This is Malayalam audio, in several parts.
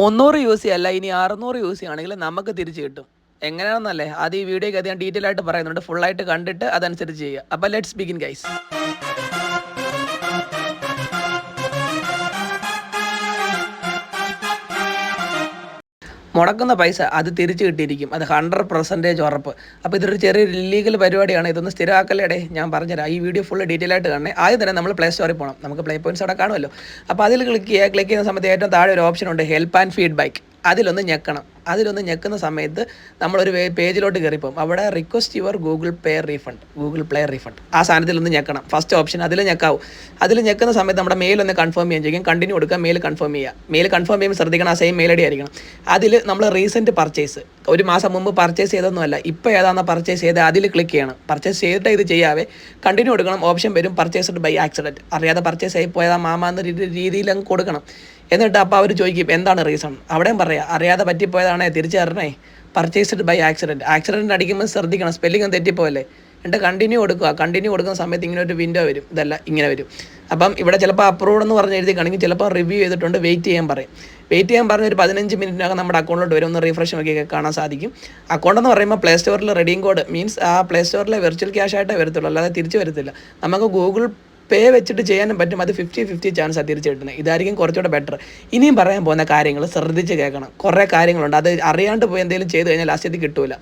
മുന്നൂറ് യു സി അല്ല ഇനി അറുന്നൂറ് യു സി ആണെങ്കിൽ നമുക്ക് തിരിച്ച് കിട്ടും. എങ്ങനെയാണെന്നല്ലേ? അത് ഈ വീഡിയോയ്ക്ക് ഞാൻ ഡീറ്റെയിൽ ആയിട്ട് പറയുന്നുണ്ട്. ഫുള്ളായിട്ട് കണ്ടിട്ട് അതനുസരിച്ച് ചെയ്യുക. അപ്പോൾ ലെറ്റ്സ് ബിഗിൻ ഗൈസ് മുടക്കുന്ന പൈസ അത് തിരിച്ചു കിട്ടിയിരിക്കും. അത് ഹൺഡ്രഡ് പെർസെന്റേജ് ഉറപ്പ്. അപ്പോൾ ഇതൊരു ചെറിയൊരു ഇല്ലീഗൽ പരിപാടിയാണ്. ഇതൊന്ന് സ്ഥിരമാക്കല്ലേടെ? ഞാൻ പറഞ്ഞുതരാം. ഈ വീഡിയോ ഫുള്ള് ഡീറ്റെയിൽ ആയിട്ട് കാണണേ. ആദ്യം തന്നെ നമ്മൾ പ്ലേ സ്റ്റോറിൽ പോകണം നമുക്ക് പ്ലേ പോയിന്റ്സ് അവിടെ കാണുമല്ലോ. അപ്പോൾ അതിൽ ക്ലിക്ക് ചെയ്യുക ക്ലിക്ക് ചെയ്യുന്ന സമയത്ത് ഏറ്റവും താഴെ ഒരു ഓപ്ഷൻ ഉണ്ട്. ഹെൽപ്പ് ആൻഡ് ഫീഡ്ബാക്ക് അതിലൊന്ന് ഞെക്കണം. അതിലൊന്ന് ഞെക്കുന്ന സമയത്ത് നമ്മളൊരു പേജിലോട്ട് കയറിപ്പോകും അവിടെ request your Google Pay refund Google Play refund ആ സാധനത്തിൽ ഒന്ന് ഞെക്കണം. ഫസ്റ്റ് ഓപ്ഷൻ അതിൽ ഞെക്കാവും. അതിൽ ഞെക്കുന്ന സമയത്ത് നമ്മുടെ മെയിൽ ഒന്ന് കൺഫേം ചെയ്യാൻ ചെയ്യും. കണ്ടിന്യൂ കൊടുക്കുക മെയിൽ കൺഫേം ചെയ്യുക. മെയിൽ കൺഫേം ചെയ്യുമ്പോൾ ശ്രദ്ധിക്കണം ആ സെയിം മെയിൽ ഐ ആയിരിക്കണം. അതിൽ നമ്മൾ റീസെന്റ് പർച്ചേസ് ഒരു മാസം മുമ്പ് പർച്ചേസ് ചെയ്തൊന്നുമല്ല ഇപ്പോൾ ഏതാണെന്ന് പർച്ചേസ് ചെയ്ത് അതിൽ ക്ലിക്ക് ചെയ്യണം. പർച്ചേസ് ചെയ്തിട്ട് ഇത് ചെയ്യാവേ. കണ്ടിന്യൂ കൊടുക്കണം ഓപ്ഷൻ വരും. പർച്ചേസ്ഡ് ബൈ ആക്സിഡന്റ് അറിയാതെ പർച്ചേസ് ആയി പോയതാ മാമാന്ന എന്ന രീതിയിൽ അങ്ങ് കൊടുക്കണം. എന്നിട്ട് അപ്പോൾ അവർ ചോദിക്കും എന്താണ് റീസൺ അവിടെയും പറയാം അറിയാതെ പറ്റിപ്പോയതാണേ തിരിച്ചു തിരിച്ചറിഞ്ഞേ പർച്ചേസ്ഡ് ബൈ ആക്സിഡന്റ് ആക്സിഡന്റ് അടിക്കുമ്പോൾ ശ്രദ്ധിക്കണം. സ്പെല്ലിംഗ് തെറ്റിപ്പോയല്ലേ എന്നിട്ട് കണ്ടിന്യൂ കൊടുക്കുക. കണ്ടിന്യൂ കൊടുക്കുന്ന സമയത്ത് ഇങ്ങനെ ഒരു വിൻഡോ വരും. ഇതല്ല ഇങ്ങനെ വരും. അപ്പം ഇവിടെ ചിലപ്പോൾ അപ്രൂവ് എന്ന് പറഞ്ഞ് എഴുതി കാണെങ്കിൽ ചിലപ്പോൾ റിവ്യൂ ചെയ്തിട്ടുണ്ട്. വെയിറ്റ് ചെയ്യാൻ പറയും. വെയിറ്റ് ചെയ്യാൻ പറഞ്ഞ ഒരു പതിനഞ്ച് മിനിറ്റിനകം നമ്മുടെ അക്കൗണ്ടിലോട്ട് വരും. ഒന്ന് റീഫ്രഷ് നോക്കിയൊക്കെ കാണാൻ സാധിക്കും. അക്കൗണ്ട് എന്ന് പറയുമ്പോൾ പ്ലേ സ്റ്റോറിൽ റെഡിയും കോഡ് മീൻസ് ആ പ്ലേ സ്റ്റോറിലെ വെർച്വൽ ക്യാഷ് ആയിട്ടേ വരത്തുള്ളൂ. അല്ലാതെ തിരിച്ച് വരത്തില്ല. നമുക്ക് ഗൂഗിൾ പേ വെച്ചിട്ട് ചെയ്യാനും പറ്റും. അത് ഫിഫ്റ്റി ഫിഫ്റ്റി ചാൻസ് തീർച്ചയായിട്ടും ഇതായിരിക്കും കുറച്ചുകൂടെ ബെറ്റർ ഇനിയും പറയാൻ പോകുന്ന കാര്യങ്ങൾ ശ്രദ്ധിച്ച് കേൾക്കണം. കുറേ കാര്യങ്ങളുണ്ട്. അത് അറിയാണ്ട് പോയി എന്തെങ്കിലും ചെയ്ത് കഴിഞ്ഞാൽ ലാസ്റ്റ് ഇത് കിട്ടൂല.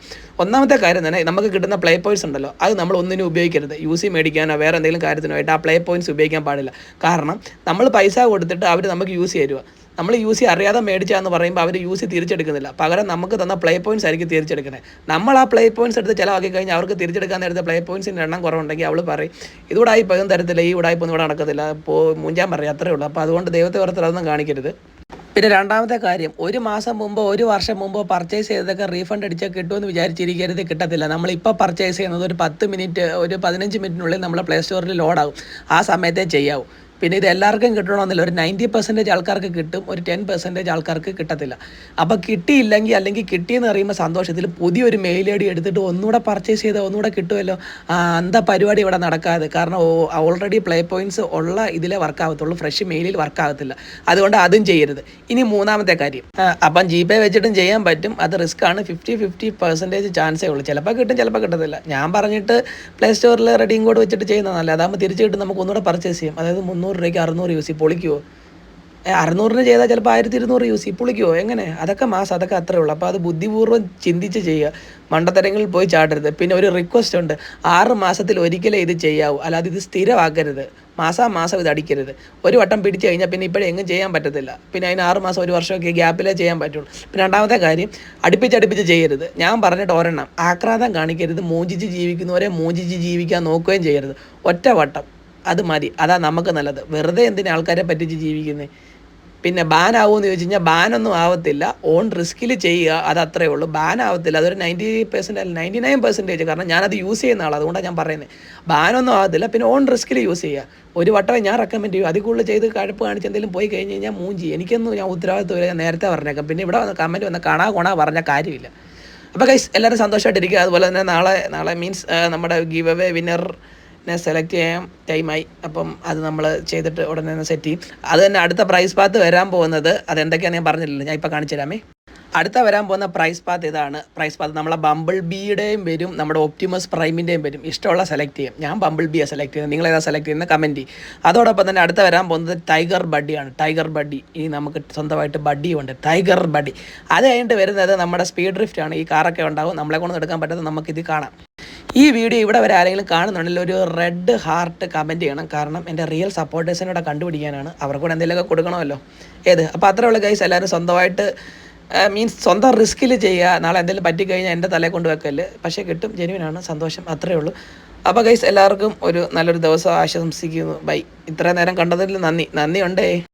ഒന്നാമത്തെ കാര്യം തന്നെ നമുക്ക് കിട്ടുന്ന പ്ലേ പോയിന്റ്സ് ഉണ്ടല്ലോ. അത് നമ്മൾ ഒന്നിനും ഉപയോഗിക്കരുത്. യു സി മേടിക്കാനോ വേറെ എന്തെങ്കിലും കാര്യത്തിനോ ആയിട്ട് ആ പ്ലേ പോയിന്റ്സ് ഉപയോഗിക്കാൻ പാടില്ല. കാരണം നമ്മൾ പൈസ കൊടുത്തിട്ട് അവർ നമുക്ക് യൂസ് തരുക നമ്മൾ യൂസ് സി അറിയാതെ മേടിച്ചാന്ന് പറയുമ്പോൾ അവർ യൂസ് ചെയ്ത് തിരിച്ചെടുക്കുന്നില്ല. പകരം നമുക്ക് തന്ന പ്ലേ പോയിന്റ്സ് ആയിരിക്കും തിരിച്ചെടുക്കുന്നത് നമ്മൾ ആ പ്ലേ പോയിന്റ്സ് എടുത്ത് ചിലവാക്കി കഴിഞ്ഞാൽ അവർക്ക് തിരിച്ചെടുക്കാൻ നേരത്തെ പ്ലേ പോയിന്റ്സിന്റെ എണ്ണം കുറവുണ്ടെങ്കിൽ അവൾ പറയും ഇതുകൂടായി ഇതും തരത്തില്ല ഈ ഉടായ്പ ഒന്നും ഇവിടെ നടക്കത്തില്ല പോ മുഞ്ചാൻ പറയും അത്രേ ഉള്ളൂ. അപ്പോൾ അതുകൊണ്ട് ദൈവത്തെ ഓർത്തിൽ അതൊന്നും കാണിക്കരുത്. പിന്നെ രണ്ടാമത്തെ കാര്യം ഒരു മാസം മുമ്പോ ഒരു വർഷം മുമ്പോ പർച്ചേസ് ചെയ്തതൊക്കെ റീഫണ്ട് അടിച്ചാൽ കിട്ടുമെന്ന് വിചാരിച്ചിരിക്കരുത് കിട്ടത്തില്ല. നമ്മളിപ്പോൾ പർച്ചേസ് ചെയ്യുന്നത് ഒരു പത്ത് മിനിറ്റ് ഒരു പതിനഞ്ച് മിനിറ്റിനുള്ളിൽ നമ്മൾ പ്ലേ സ്റ്റോറിൽ ലോഡാകും ആ സമയത്തേ ചെയ്യാവൂ. പിന്നെ ഇത് എല്ലാവർക്കും കിട്ടണമെന്നില്ല. ഒരു നയന്റി പെർസെന്റേജ് ആൾക്കാർക്ക് കിട്ടും ഒരു ടെൻ പെർസെന്റേജ് ആൾക്കാർക്ക് കിട്ടത്തില്ല. അപ്പോൾ കിട്ടിയില്ലെങ്കിൽ അല്ലെങ്കിൽ കിട്ടിയെന്ന് അറിയുമ്പോൾ സന്തോഷത്തിൽ പുതിയൊരു മെയിൽ ഐ ഡി എടുത്തിട്ട് ഒന്നുകൂടെ പർച്ചേസ് ചെയ്ത് ഒന്നുകൂടെ കിട്ടുമല്ലോ. അന്ത പരിപാടി ഇവിടെ നടക്കാതെ. കാരണം ഓൾറെഡി പ്ലേ പോയിന്റ്സ് ഉള്ള ഇതിലേ വർക്ക് ആകത്തുള്ളൂ ഫ്രഷ് മെയിലിൽ വർക്ക് ആകത്തില്ല അതുകൊണ്ട് അതും ചെയ്യരുത്. ഇനി മൂന്നാമത്തെ കാര്യം. അപ്പം ജി പേ വെച്ചിട്ടും ചെയ്യാൻ പറ്റും. അത് റിസ്ക് ആണ്. ഫിഫ്റ്റി ഫിഫ്റ്റി പെർസെന്റേജ് ചാൻസേ ഉള്ളൂ. ചിലപ്പോൾ കിട്ടും ചിലപ്പോൾ കിട്ടത്തില്ല. ഞാൻ പറഞ്ഞിട്ട് പ്ലേ സ്റ്റോറിൽ റെഡിയും കോഡ് വെച്ചിട്ട് ചെയ്യുന്നതല്ല. അതാകുമ്പോൾ തിരിച്ചു കിട്ടും. നമുക്ക് ഒന്നുകൂടെ പർച്ചേസ് ചെയ്യും. അതായത് മുന്നൂറ് രൂപയ്ക്ക് അറുന്നൂറ് യു സി പൊളിക്കുമോ അറുന്നൂറിന് ചെയ്താൽ ചിലപ്പോൾ ആയിരത്തി ഇരുന്നൂറ് യൂസ് പൊളിക്കുമോ എങ്ങനെ? അതൊക്കെ മാസം അതൊക്കെ അത്രേ ഉള്ളൂ. അപ്പോൾ അത് ബുദ്ധിപൂർവം ചിന്തിച്ച് ചെയ്യുക. മണ്ടത്തരങ്ങളിൽ പോയി ചാടരുത്. പിന്നെ ഒരു റിക്വസ്റ്റ് ഉണ്ട്. ആറ് മാസത്തിൽ ഒരിക്കലേ ഇത് ചെയ്യാവൂ. അല്ലാതെ ഇത് സ്ഥിരമാക്കരുത്. മാസാ മാസം ഇത് അടിക്കരുത്. ഒരു വട്ടം പിടിച്ചു കഴിഞ്ഞാൽ പിന്നെ ഇപ്പോഴും എങ്ങും ചെയ്യാൻ പറ്റത്തില്ല. പിന്നെ അതിന് ആറ് മാസം ഒരു വർഷമൊക്കെ ഗ്യാപ്പിലേ ചെയ്യാൻ പറ്റുള്ളൂ. പിന്നെ രണ്ടാമത്തെ കാര്യം അടുപ്പിച്ചടുപ്പിച്ച് ചെയ്യരുത്. ഞാൻ പറഞ്ഞിട്ട് ഒരെണ്ണം. ആക്രാന്തം കാണിക്കരുത്. മൂഞ്ചിച്ച് ജീവിക്കുന്നവരെ മൂഞ്ചിച്ച് ജീവിക്കാൻ നോക്കുകയും ചെയ്യരുത്. ഒറ്റ വട്ടം. അത് മതി. അതാ നമുക്ക് നല്ലത്. വെറുതെ എന്തിനാ ആൾക്കാരെ പറ്റിച്ച് ജീവിക്കുന്നത് പിന്നെ ബാൻ ആവുമെന്ന് ചോദിച്ചു കഴിഞ്ഞാൽ ബാനൊന്നും ആവത്തില്ല. ഓൺ റിസ്കിൽ ചെയ്യുക അത് അത്രേ ഉള്ളൂ. ബാൻ ആവത്തില്ല. അതൊരു നയന്റി പെർസെന്റ് അല്ല നയന്റി നയൻ പെർസെന്റേജ് കാരണം ഞാനത് യൂസ് ചെയ്യുന്ന ആളാണ് അതുകൊണ്ടാണ് ഞാൻ പറയുന്നത് ബാനൊന്നും ആവത്തില്ല. പിന്നെ ഓൺ റിസ്കിൽ യൂസ് ചെയ്യുക. ഒരു വട്ടമേ ഞാൻ റെക്കമെൻഡ് ചെയ്യും. അതിൽ കൂടുതൽ ചെയ്ത് കഴപ്പ് കാണിച്ച് എന്തെങ്കിലും പോയി കഴിഞ്ഞ് കഴിഞ്ഞാൽ മൂഞ്ചി. എനിക്കൊന്നും ഞാൻ ഉത്തരവാദിത്വമില്ല ഞാൻ നേരത്തെ പറഞ്ഞേക്കാം. പിന്നെ ഇവിടെ വന്ന് കമന്റ് വന്ന് കാണാ കൊണാ പറഞ്ഞ കാര്യമില്ല. അപ്പോൾ കൈസ് എല്ലാവരും സന്തോഷമായിട്ടിരിക്കുക അതുപോലെ തന്നെ നാളെ നാളെ മീൻസ് നമ്മുടെ ഗീവ് അവേ വിന്നർ സെലക്ട് ചെയ്യാൻ ടൈമായി അപ്പം അത് നമ്മൾ ചെയ്തിട്ട് ഉടനെ തന്നെ സെറ്റ് ചെയ്യും. അത് തന്നെ അടുത്ത പ്രൈസ് പാത്ത് വരാൻ പോകുന്നത് അതെന്തൊക്കെയാണെന്ന് ഞാൻ പറഞ്ഞില്ലല്ലോ ഞാൻ ഇപ്പോൾ കാണിച്ചു തരാമേ. അടുത്ത വരാൻ പോകുന്ന പ്രൈസ് പാത്ത് ഇതാണ്. പ്രൈസ് പാത്ത് നമ്മളെ ബമ്പിൾ ബിയുടെയും വരും നമ്മുടെ ഓപ്റ്റിമസ് പ്രൈമിന്റെയും വരും. ഇഷ്ടമുള്ള സെലക്ട് ചെയ്യും. ഞാൻ ബമ്പിൾ ബിയാണ് സെലക്ട് ചെയ്യുന്നത്. നിങ്ങൾ ഏതാ സെലക്ട് ചെയ്യുന്നത്? കമന്റ് അതോടൊപ്പം തന്നെ അടുത്ത വരാൻ പോകുന്നത് ടൈഗർ ബഡ്ഡിയാണ് ടൈഗർ ബഡി ഇനി നമുക്ക് സ്വന്തമായിട്ട് ബഡ്ഡിയും ഉണ്ട്. ടൈഗർ ബഡി അത് കഴിഞ്ഞിട്ട് വരുന്നത് നമ്മുടെ സ്പീഡ് ഡ്രിഫ്റ്റാണ് ഈ കാറൊക്കെ ഉണ്ടാവും. നമ്മളെ കൊണ്ട് എടുക്കാൻ പറ്റാത്ത നമുക്കിത് കാണാം. ഈ വീഡിയോ ഇവിടെ വരെ ആരെങ്കിലും കാണുന്നുണ്ടെങ്കിൽ ഒരു റെഡ് ഹാർട്ട് കമന്റ് ചെയ്യണം. കാരണം എന്റെ റിയൽ സപ്പോർട്ടേഴ്സിനോട് കണ്ടുപിടിക്കാനാണ്. അവർക്ക് കൂടെ എന്തെങ്കിലുമൊക്കെ കൊടുക്കണമല്ലോ. ഏത്? അപ്പോൾ അത്രയുള്ള ഗൈസ് എല്ലാവരും സ്വന്തമായിട്ട് മീൻസ് സ്വന്തം റിസ്കിൽ ചെയ്യുക. നാളെ എന്തെങ്കിലും പറ്റിക്കഴിഞ്ഞാൽ എന്റെ തലയെ കൊണ്ട് വെക്കൽ. പക്ഷേ കിട്ടും ജെനുവിനാണ് സന്തോഷം അത്രേ ഉള്ളൂ. അപ്പോൾ ഗൈസ് എല്ലാവർക്കും ഒരു നല്ലൊരു ദിവസം ആശംസിക്കുന്നു. ബൈ ഇത്രയും നേരം കണ്ടതിൽ നന്ദി. നന്ദി ഉണ്ടേ